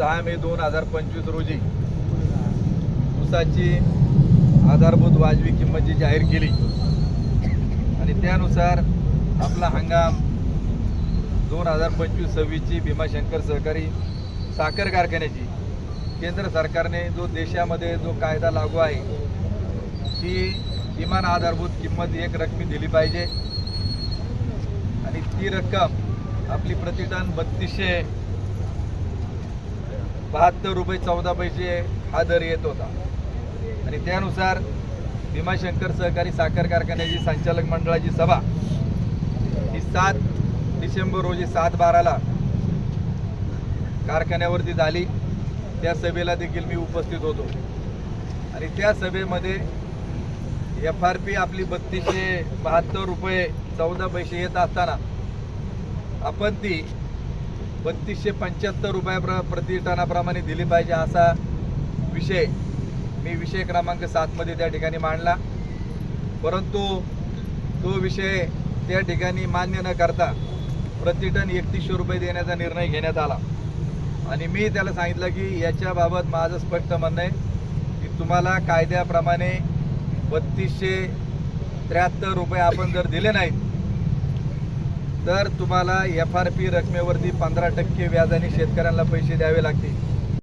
सहा मे दोन हजार पंचवीस रोजी ऊसाची आधारभूत वाजवी किंमत जी जाहीर केली. आणि त्यानुसार आपला हंगाम दोन हजार पंचवीस सव्वीसची भीमाशंकर सहकारी साखर कारखान्याची केंद्र सरकारने जो देशामध्ये जो कायदा लागू आहे ती किमान आधारभूत किंमत एक रकमी दिली पाहिजे. आणि ती रक्कम आपली प्रतिदान बत्तीसशे बहात्तर रुपये चौदा पैसे हा दर येत होता. आणि त्यानुसार भीमाशंकर सहकारी साखर कारखान्याची संचालक मंडळाची सभा ही सात डिसेंबर रोजी सात बाराला कारखान्यावरती झाली. त्या सभेला देखील मी उपस्थित होतो. आणि त्या सभेमध्ये एफ आर पी आपली बत्तीसशे बहात्तर रुपये चौदा पैसे येत असताना आपण ती बत्तीसशे पंच्याहत्तर रुपया प्र प्रति टनाप्रमाणे दिली पाहिजे असा विषय मी विषय क्रमांक सातमध्ये त्या ठिकाणी मांडला. परंतु तो विषय त्या ठिकाणी मान्य न करता प्रतिटन एकतीसशे रुपये देण्याचा निर्णय घेण्यात आला. आणि मी त्याला सांगितलं की याच्याबाबत माझं स्पष्ट म्हणणं आहे की तुम्हाला कायद्याप्रमाणे बत्तीसशे त्र्याहत्तर रुपये आपण जर दिले नाहीत तर तुम्हाला एफ आर पी रकमेवरती पंधरा टक्के व्याजाने शेतकऱ्यांना पैसे द्यावे लागतील.